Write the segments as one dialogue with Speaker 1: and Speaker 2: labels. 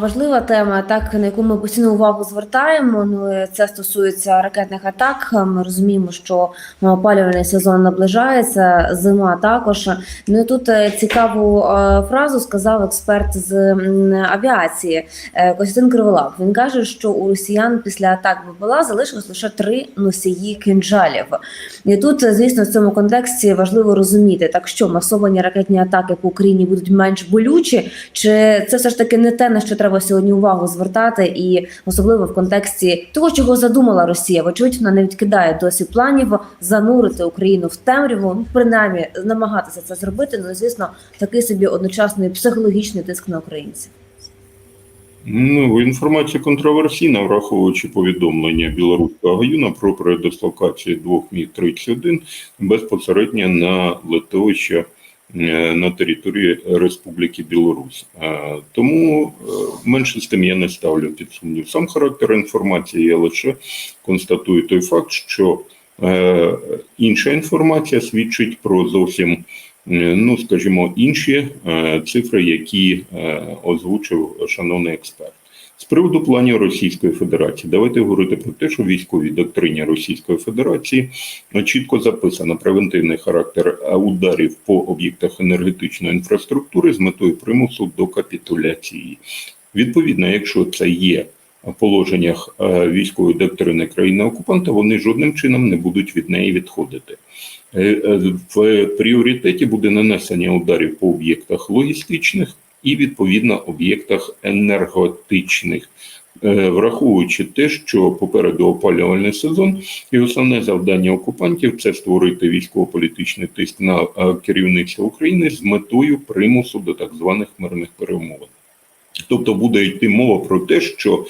Speaker 1: Важлива тема, так на яку ми постійно увагу звертаємо. Ну це стосується ракетних атак. Ми розуміємо, що опалювальний сезон наближається, зима також. Ну тут е, цікаву е, фразу сказав експерт з авіації е, Костянтин Криволап. Він каже, що у росіян після атак БПЛА залишилось лише три носії кинджалів. І тут, звісно, в цьому контексті важливо розуміти, так що масовані ракетні атаки по Україні будуть менш болючі, чи це все ж таки не те, на що треба сьогодні увагу звертати, і особливо в контексті того, чого задумала Росія. Вочевидь, вона не відкидає досі планів занурити Україну в темряву, ну принаймні намагатися це зробити. Ну і, звісно, такий собі одночасний психологічний тиск на українців.
Speaker 2: Ну, інформація контроверсійна, враховуючи повідомлення білоруського гаюна про передислокацію двох міг 31 безпосередньо на литовище на території Республіки Білорусь. Е, Тому е, менше з тим я не ставлю під сумнів сам характер інформації, я лише констатую той факт, що е, інша інформація свідчить про зовсім е, ну, скажімо, інші е, цифри, які е, озвучив шановний експерт. З приводу планів Російської Федерації, давайте говорити про те, що в військовій доктрині Російської Федерації ну, чітко записано превентивний характер ударів по об'єктах енергетичної інфраструктури з метою примусу до капітуляції. Відповідно, якщо це є в положеннях е, військової доктрини країни-окупанта, вони жодним чином не будуть від неї відходити. Е, е, В пріоритеті буде нанесення ударів по об'єктах логістичних і відповідно об'єктах енергетичних, Е, враховуючи те, що попереду опалювальний сезон, і основне завдання окупантів це створити військово-політичний тиск на е, керівництво України з метою примусу до так званих мирних перемовин. Тобто буде йти мова про те, що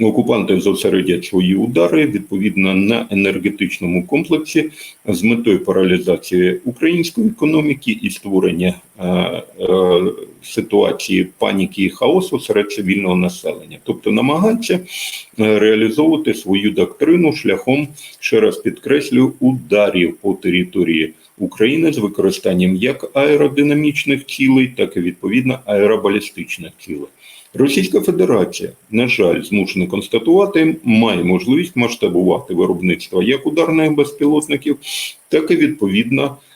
Speaker 2: окупанти зосередять свої удари відповідно на енергетичному комплексі з метою паралізації української економіки і створення ситуації паніки і хаосу серед цивільного населення, тобто намагаються е, реалізовувати свою доктрину шляхом, ще раз підкреслю, ударів по території України з використанням як аеродинамічних цілей, так і відповідно аеробалістичних цілей. Російська Федерація, на жаль, змушена констатувати, має можливість масштабувати виробництво як ударних безпілотників, так і відповідно е, е,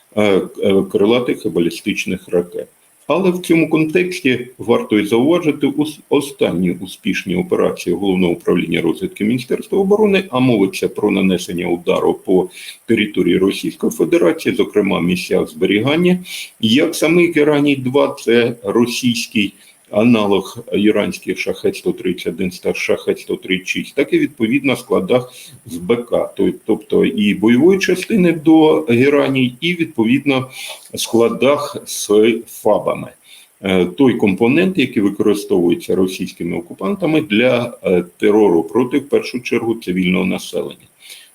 Speaker 2: крилатих і балістичних ракет. Але в цьому контексті варто й зауважити останні успішні операції головного управління розвідки Міністерства оборони, а мовиться про нанесення удару по території Російської Федерації, зокрема місцях зберігання, як самий Гераній 2 це російський аналог іранських шахет 131 та шахет 136, так і відповідно складах з БК, тобто і бойової частини до Гераній, і відповідно складах з ФАБами. Е, Той компонент, який використовується російськими окупантами для е, терору проти в першу чергу цивільного населення.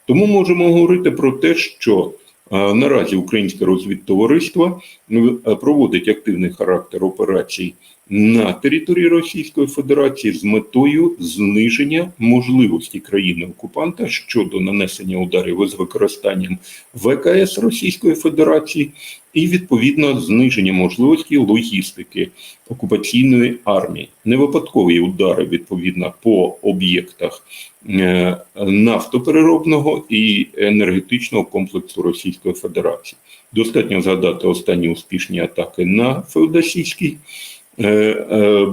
Speaker 2: Тому можемо говорити про те, що е, наразі українське розвідтовариство ну, проводить активний характер операцій на території Російської Федерації з метою зниження можливості країни-окупанта щодо нанесення ударів із використанням ВКС Російської Федерації і відповідно зниження можливості логістики окупаційної армії. Не випадкові удари відповідно по об'єктах е, нафтопереробного і енергетичного комплексу Російської Федерації. Достатньо згадати останні успішні атаки на Феодосійський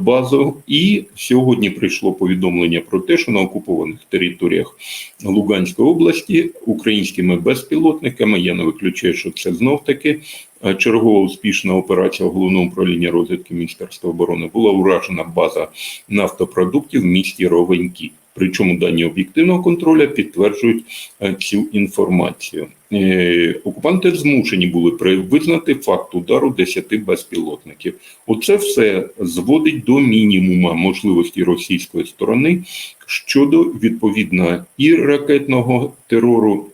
Speaker 2: базу. І сьогодні прийшло повідомлення про те, що на окупованих територіях Луганської області українськими безпілотниками, я не виключаю, що це знов таки е, чергова успішна операція головного управління розвідки Міністерства оборони була уражена база нафтопродуктів в місті Ровенькі. Причому дані об'єктивного контролю підтверджують е, цю інформацію. Е, Окупанти змушені були визнати факт удару 10 безпілотників. Оце все зводить до мінімума можливості російської сторони щодо відповідно і ракетного терору,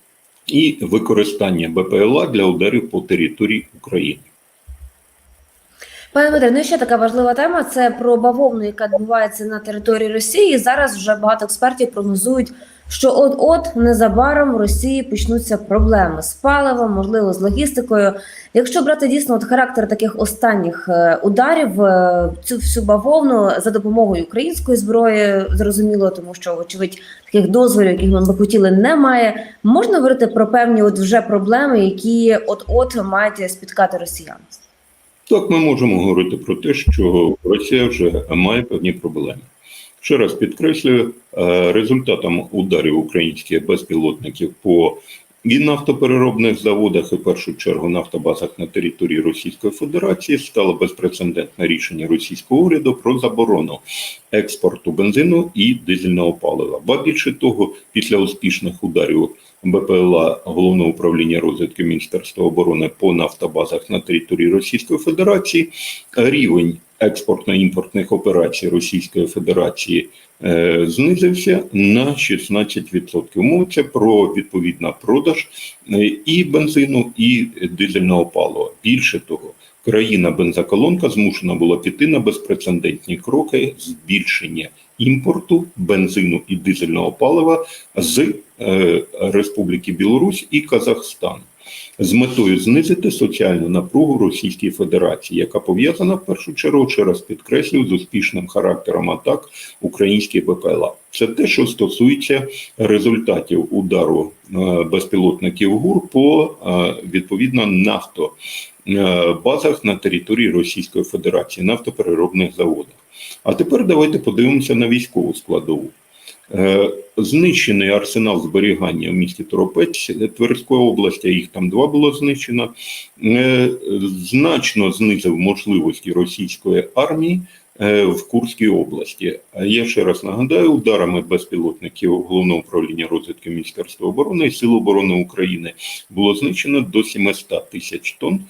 Speaker 2: і використання БПЛА для ударів по території України.
Speaker 1: Пане Дмитре, ну і ще така важлива тема це про бавовну, яка відбувається на території Росії. Зараз вже багато експертів прогнозують, що от-от незабаром в Росії почнуться проблеми з паливом, можливо, з логістикою. Якщо брати дійсно от характер таких останніх е, ударів, е, цю всю бавовну за допомогою української зброї, зрозуміло, тому що вочевидь таких дозволів, яких ми би хотіли, немає. Можна говорити про певні от вже проблеми, які от-от мають спіткати росіян.
Speaker 2: Так, ми можемо говорити про те, що Росія вже має певні проблеми. Ще раз підкреслюю, е, результатом ударів українських безпілотників по і нафтопереробних заводах, і в першу чергу нафтобазах на території Російської Федерації стало безпрецедентне рішення російського уряду про заборону експорту бензину і дизельного палива. Ба більше того, після успішних ударів БПЛА Головного управління розвідки Міністерства оборони по нафтобазах на території Російської Федерації рівень експортно-імпортних операцій Російської Федерації е, знизився на 16%. Мовиться про відповідно продаж е, і бензину, і дизельного палива. Більше того, країна бензоколонка змушена була піти на безпрецедентні кроки збільшення імпорту бензину і дизельного палива з е, Республіки Білорусь і Казахстан з метою знизити соціальну напругу в Російській Федерації, яка пов'язана в першу чергу, ще раз підкреслюю, з успішним характером атак українських БПЛА. Це те, що стосується результатів удару е, безпілотників ГУР по е, відповідно нафто базах на території Російської Федерації, нафтопереробних заводах. А тепер давайте подивимося на військову складову. Е, Знищений арсенал зберігання в місті Торопець Тверської області, їх там два було знищено, е, значно знизив можливості російської армії е, в Курській області. Я ще раз нагадаю, ударами безпілотників Головного управління розвідки Міністерства оборони і Сил оборони України було знищено до 700 тисяч тонн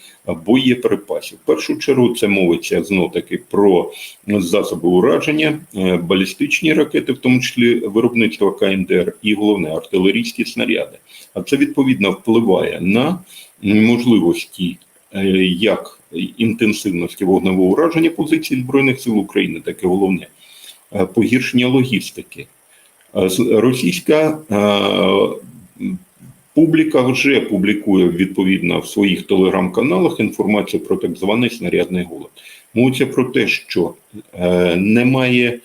Speaker 2: боєприпасів. В першу чергу це мовиться знов таки про засоби ураження, е, балістичні ракети, в тому числі виробництва КНДР, і головне артилерійські снаряди. А це відповідно впливає на можливості е, як інтенсивності вогневого ураження позицій збройних сил України, так і головне е, погіршення логістики. Е, Російська е, публіка вже публікує відповідно в своїх телеграм-каналах інформацію про так званий снарядний голод. Мовиться про те, що немає,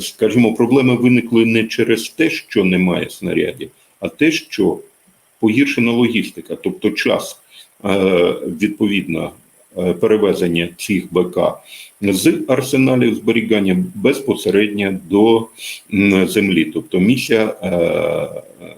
Speaker 2: скажімо, проблеми виникли не через те, що немає снарядів, а те, що погіршена логістика, тобто час відповідно е, перевезення цих БК з арсеналів зберігання безпосередньо до землі, тобто місця е, е,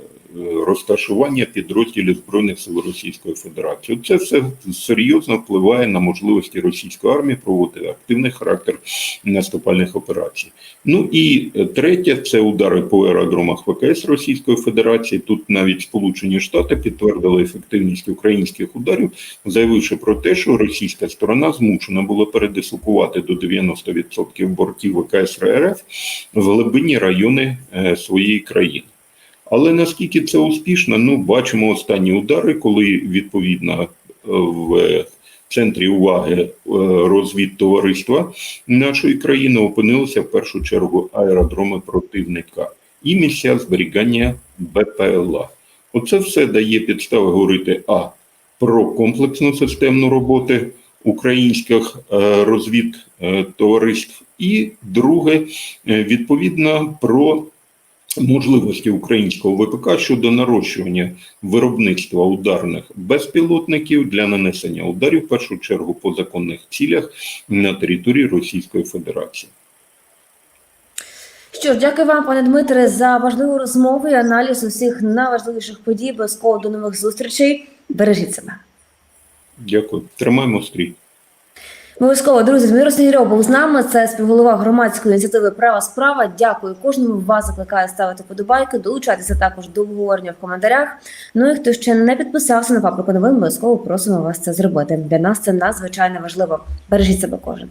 Speaker 2: розташування підрозділів збройних сил Російської Федерації. Це все серйозно впливає на можливості російської армії проводити активний характер наступальних операцій. Ну і е, третє це удари по аеродромах ВКС Російської Федерації. Тут навіть Сполучені Штати підтвердили ефективність українських ударів, заявивши про те, що російська сторона змушена була передислокувати до 90% бортів ВКС РФ в глибинні райони е, своєї країни. Але наскільки це успішно, ну бачимо останні удари, коли відповідно е, в центрі уваги е, розвідтовариства нашої країни опинилися в першу чергу аеродроми противника і місця зберігання БПЛА. Оце все дає підстави говорити а про комплексну системну роботу українських е, розвідтовариств, і друге, відповідно про можливості українського ВПК щодо нарощування виробництва ударних безпілотників для нанесення ударів в першу чергу по законних цілях на території Російської Федерації.
Speaker 1: Що ж, дякую вам, пане Дмитре, за важливу розмову і аналіз усіх найважливіших подій. Обов'язково до нових зустрічей. Бережіть себе.
Speaker 2: Дякую. Тримаємо стрій.
Speaker 1: Обов'язково, друзі, Дмитро Снігирьов був з нами. Це співголова громадської ініціативи Права справа. Дякую кожному. Вас закликаю ставити подобайки, долучатися також до обговорення в коментарях. Ну і хто ще не підписався на паприку новин, обов'язково просимо вас це зробити. Для нас це надзвичайно важливо. Бережіть себе кожен.